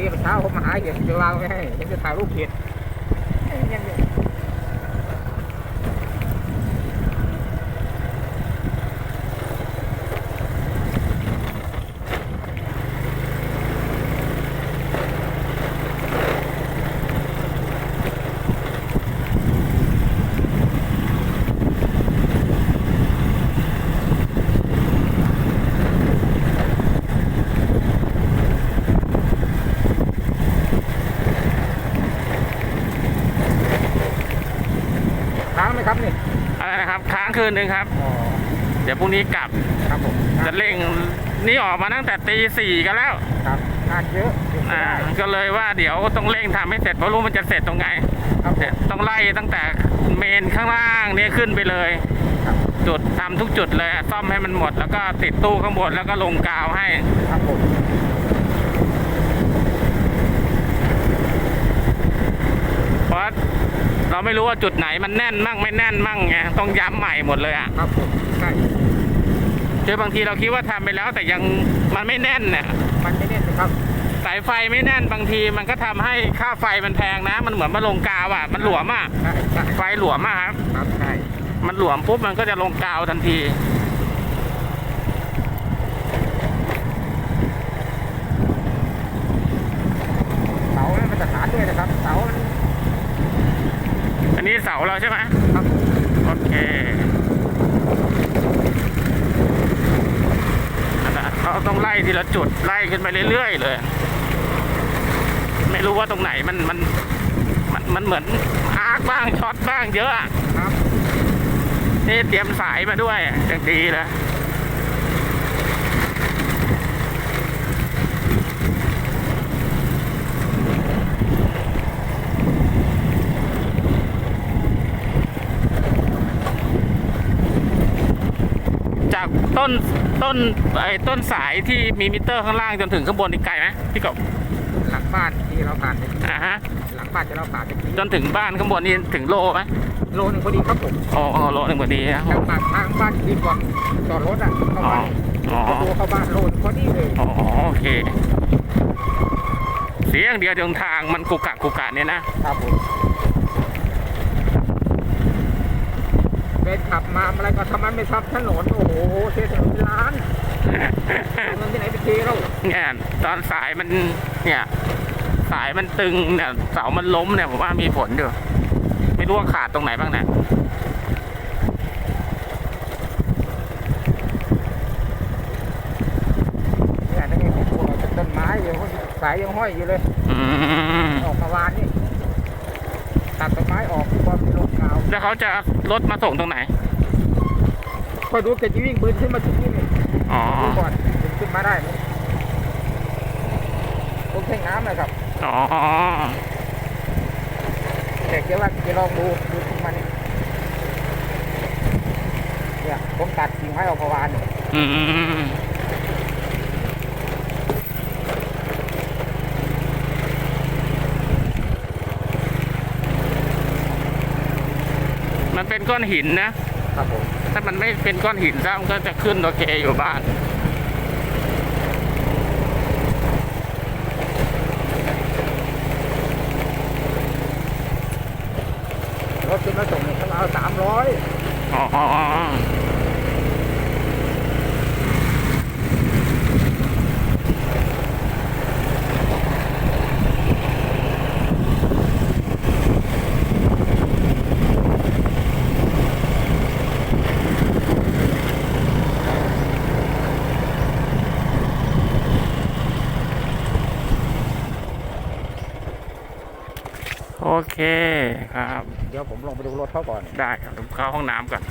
ดีเมื่อเช้าผมมาหาเห็ดจะวางไว้ให้ผมจะถ่ายรูปเห็ดยังอยู่ ค้างไหมครับนี่ อะไรนะครับค้างคืนหนึ่งครับอ๋อเดี๋ยวพรุ่งนี้กลับครับผมจะเร่งนี่ออกมาตั้งแต่ตีสี่กันแล้วครับงานเยอะเดี๋ยวไม่อ่าได้ก็เลยว่าเดี๋ยวต้องเร่งทำให้เสร็จเพราะรู้มันจะเสร็จตรงไงครับผมต้องไล่ตั้งแต่เมนข้างล่างเนี่ยขึ้นไปเลยครับจุดทำทุกจุดเลยซ่อมให้มันหมด แล้วก็ติดตู้ข้างบนแล้วก็ลงกาวให้ครับผม เพราะเรา ไม่รู้ว่าจุดไหนมันแน่นมั่งไม่แน่นมั่งไงต้องย้ำใหม่หมดเลยอะครับผมใช่คือบางทีเราคิดว่าทำไปแล้วแต่ยังมันไม่แน่นเนี่ยมันไม่แน่นนะครับ สายไฟไม่แน่นบางทีมันก็ทำให้ค่าไฟมันแพงนะ มันเหมือนมาลงกาวอะ มันหลวมอะใช่ใช่ไฟหลวมอะครับครับใช่มันหลวมปุ๊บมันก็จะลงกาวทันที เสาเนี่ยมันจะฐานด้วยนะครับ เสามัน อันนี้เสาเราใช่ไหมครับผมโอเคนั่นแหละเราต้องไล่ทีละจุดไล่ขึ้นไปเรื่อยๆเลย ไม่รู้ว่าตรงไหนมันมันมันมันเหมือนอาร์คบ้างช็อตบ้างเยอะอะครับนี่เตรียมสายมาด้วยอย่างดีเลย ต้นต้นไอ้ต้นสายที่มีมิเตอร์ข้างล่างจนถึงข้างบนอีกไกลไหมพี่กบหลังบ้านที่เราผ่านไปอ่าฮะหลังบ้านที่เราผ่านไปจนถึงบ้านข้างบนนี่ถึงโลไหมโลนึงพอดีครับผมอ๋ออ๋อโลหนึ่งพอดีนะจากปากทางบ้านดีกว่าจอดรถอะเข้าบ้านอ๋อประตูเข้าบ้านโลนพอดีเลยอ๋อโอเค เสียอย่างเดียวตรงทางมันกุกกักกุกกักเนี่ยนะครับผม เป็นขับมาอะไรก็ทำไมไม่ทำถนนโอ้โหเสียถนนเป็นล้านเอาเงินที่ไหนไปเทเราเนี่ยตอนสายมันเนี่ยสายมันตึงเนี่ยเสามันล้มเนี่ยผมว่ามีผลอยู่ไม่รู้ว่าขาดตรงไหนบ้างเนี่ยเนี่ยนั่นไงผมบอกว่าต้นไม้ยังสายยังห้อยอยู่เลยอืมออกมาวานนี่ตัดต้นไม้ออกพอเป็นลมกาว แล้วเขาจะรถมาส่งตรงไหนคอยดูแกจะวิ่งปืนขึ้นมาถึงนี่นี่อ๋อ ดูก่อนถึงขึ้นมาได้ไหมผมแท่งน้ำเลยครับ อ๋อ แต่เดี๋ยวว่าจะลองดูดูขึ้นมานี่เนี่ยผมตัดกิ่งไม้ออกมาวานนี่อืม เป็นก้อนหินนะครับผมถ้ามันไม่เป็นก้อนหินซะมันก็จะขึ้นโอเคอยู่บ้านรถขึ้นมาส่งเนี่ยเขาเอาสามร้อยอ๋ออ๋ออ๋อโอ เคครับ เดี๋ยวผมลงไปดูรถเขาก่อน ได้ครับผมเข้าห้องน้ำก่อน